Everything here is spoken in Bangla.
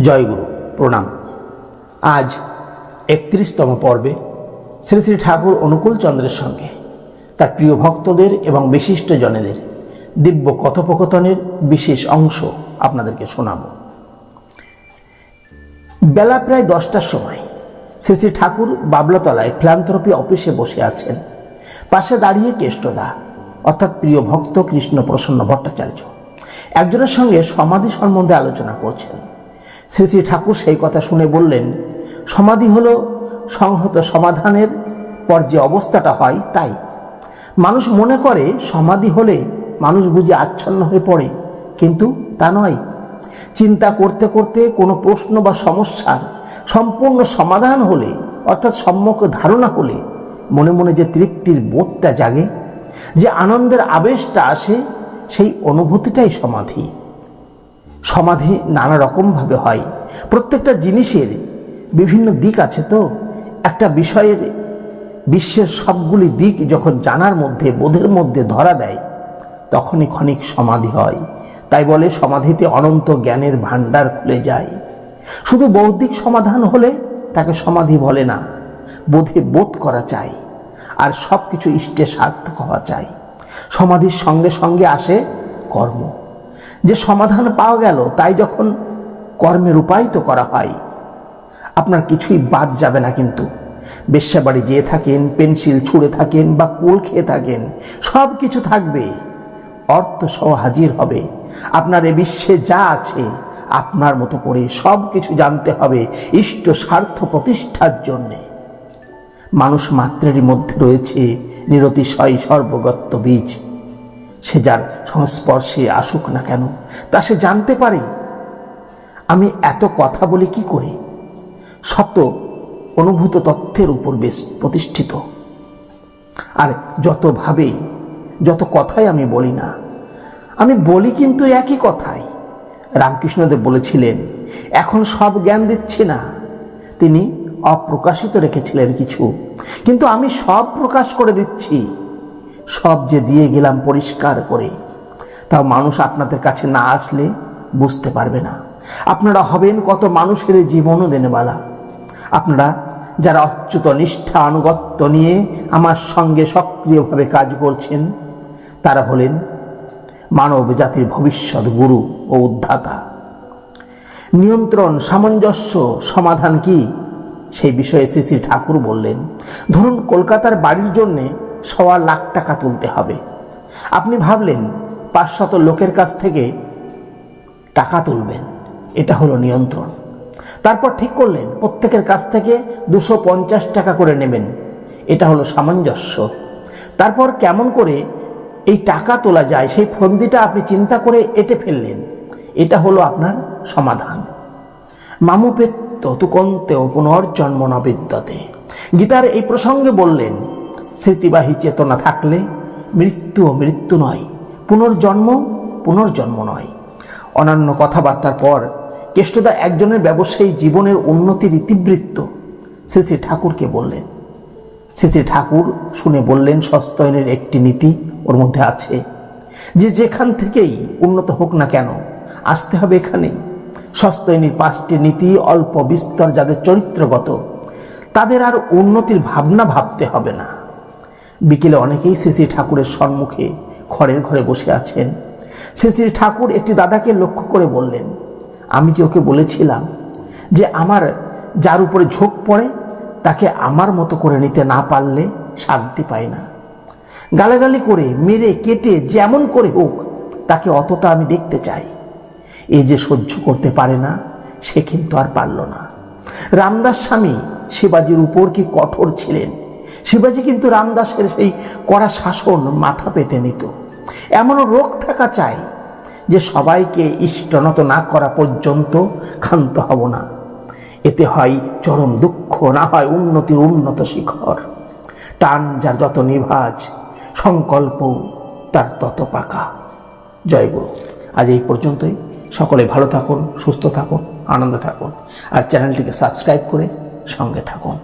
জয়গুরু, প্রণাম। আজ একত্রিশতম পর্বে শ্রী শ্রী ঠাকুর অনুকূল চন্দ্রের সঙ্গে তার প্রিয় ভক্তদের এবং বিশিষ্ট জনেদের দিব্য কথোপকথনের বিশেষ অংশ আপনাদেরকে শোনাব। বেলা প্রায় দশটার সময় শ্রী শ্রী ঠাকুর বাবলাতলায় ফিলান্থ্রপি অফিসে বসে আছেন। পাশে দাঁড়িয়ে কেষ্টদা, অর্থাৎ প্রিয় ভক্ত কৃষ্ণ প্রসন্ন ভট্টাচার্য, একজনের সঙ্গে সমাধি সম্বন্ধে আলোচনা করছেন। শ্রী শ্রী ঠাকুর সেই কথা শুনে বললেন, সমাধি হলো সংহত সমাধানের পর যে অবস্থাটা হয় তাই। মানুষ মনে করে সমাধি হলে মানুষ বুঝি আচ্ছন্ন হয়ে পড়ে, কিন্তু তা নয়। চিন্তা করতে করতে কোনো প্রশ্ন বা সমস্যার সম্পূর্ণ সমাধান হলে, অর্থাৎ সম্যক ধারণা হলে, মনে মনে যে তৃপ্তির বোধটা জাগে, যে আনন্দের আবেশটা আসে, সেই অনুভূতিটাই সমাধি। সমাধি নানা রকমভাবে হয়। প্রত্যেকটা জিনিসের বিভিন্ন দিক আছে তো? একটা বিষয়ের বিশ্বের সবগুলি দিক যখন জানার মধ্যে, বোধের মধ্যে ধরা দেয়, তখনই ক্ষণিক সমাধি হয়। তাই বলে সমাধিতে অনন্ত জ্ঞানের ভাণ্ডার খুলে যায়। শুধু বৌদ্ধিক সমাধান হলে তাকে সমাধি বলে না, বোধে বোধ করা চাই, আর সব কিছু ইষ্টে সার্থক হওয়া চাই। সমাধির সঙ্গে সঙ্গে আসে কর্ম। যে সমাধান পাওয়া গেল, তাই যখন কর্মে রূপায়িত করা হয়, আপনার কিছুই বাদ যাবে না কিন্তু। বেশ্যাবাড়ি যেয়ে থাকেন, পেন্সিল ছুঁড়ে থাকেন বা কুল খেয়ে থাকেন, সব কিছু থাকবে। অর্থ সহ হাজির হবে। আপনার এ বিশ্বে যা আছে, আপনার মতো করে সব কিছু জানতে হবে ইষ্ট স্বার্থ প্রতিষ্ঠার জন্যে। মানুষ মাত্রেরই মধ্যে রয়েছে নিরতিশয় সর্বগত্য বীজ। সে যার সংস্পর্শে আসুক না কেন, তা সে জানতে পারে। আমি এত কথা বলি কি করে? তো অনুভূত তথ্যের উপর বেশ প্রতিষ্ঠিত। আর যত ভাবে, যত কথাই আমি বলি না, আমি বলি কিন্তু একই কথাই। রামকৃষ্ণদেব বলেছিলেন, এখন সব জ্ঞান দিচ্ছি না। তিনি অপ্রকাশিত রেখেছিলেন কিছু, কিন্তু আমি সব প্রকাশ করে দিচ্ছি। সব যে দিয়ে গেলাম পরিষ্কার করে, তাও মানুষ আপনাদের কাছে না আসলে বুঝতে পারবে না। আপনারা হবেন কত মানুষের জীবনও দেনেবালা আপনারা যারা অচ্যুত নিষ্ঠা আনুগত্য নিয়ে আমার সঙ্গে সক্রিয়ভাবে কাজ করছেন, তারা হলেন মানব জাতির ভবিষ্যৎ গুরু ও উদ্ধাতা। নিয়ন্ত্রণ, সামঞ্জস্য, সমাধান কি? সেই বিষয়ে শ্রী শ্রী ঠাকুর বললেন। ধরুন কলকাতার বাড়ির জন্যে সওয়া লাখ টাকা তুলতে হবে। আপনি ভাবলেন, পাঁচশত লোকের কাছ থেকে টাকা তুলবেন। এটা হলো নিয়ন্ত্রণ। তারপর ঠিক করলেন, প্রত্যেকের কাছ থেকে দুশো পঞ্চাশ টাকা করে নেবেন। এটা হলো সামঞ্জস্য। তারপর কেমন করে এই টাকা তোলা যায়, সেই ফন্দিটা আপনি চিন্তা করে এটে ফেললেন। এটা হলো আপনার সমাধান। মামুপেত্ত তুকন্তেও পুনর্জন্ম ন বিদ্যতে। গীতার এই প্রসঙ্গে বললেন স্মৃতিবাহী চেতনা থাকলে মৃত্যুও মৃত্যু নয়, পুনর্জন্ম পুনর্জন্ম নয়। অন্যান্য কথাবার্তার পর কেষ্টদা একজনের ব্যবসায়ী জীবনের উন্নতির ইতিবৃত্ত শ্রী শ্রী ঠাকুরকে বললেন। শ্রী শ্রী ঠাকুর শুনে বললেন, সস্তয়নের একটি নীতি ওর মধ্যে আছে যে যেখান থেকেই উন্নত হোক না কেন, আসতে হবে এখানে। সস্তয়নীর পাঁচটি নীতি অল্প বিস্তর যাদের চরিত্রগত, তাদের আর উন্নতির ভাবনা ভাবতে হবে না। বিকেলে অনেকেই শ্রী ঠাকুরের সম্মুখে খড়ের ঘরে বসে আছেন। শ্রী শ্রী ঠাকুর একটি দাদাকে লক্ষ্য করে বললেন, আমি যে ওকে বলেছিলাম যে আমার যার উপরে ঝোঁক পড়ে, তাকে আমার মতো করে নিতে না পারলে শান্তি পায় না? গালাগালি করে, মেরে, কেটে, যেমন করে হোক, তাকে অতটা আমি দেখতে চাই। এ যে সহ্য করতে পারে না, সে কিন্তু আর পারল না। রামদাস স্বামী শিবাজির উপর কি কঠোর ছিলেন? শিবাজি কিন্তু রামদাসের সেই কড়া শাসন মাথা পেতে নিত। এমনও রোগ থাকা চাই যে সবাইকে ইষ্টনত না করা পর্যন্ত ক্ষান্ত হব না। এতে হয় চরম দুঃখ, না হয় উন্নতির উন্নত শিখর। টান যার যত নিভাজ, সংকল্প তার তত পাকা। জয় গুরু। আজ এই পর্যন্তই। সকলে ভালো থাকুন, সুস্থ থাকুন, আনন্দ থাকুন। আর চ্যানেলটিকে সাবস্ক্রাইব করে সঙ্গে থাকুন।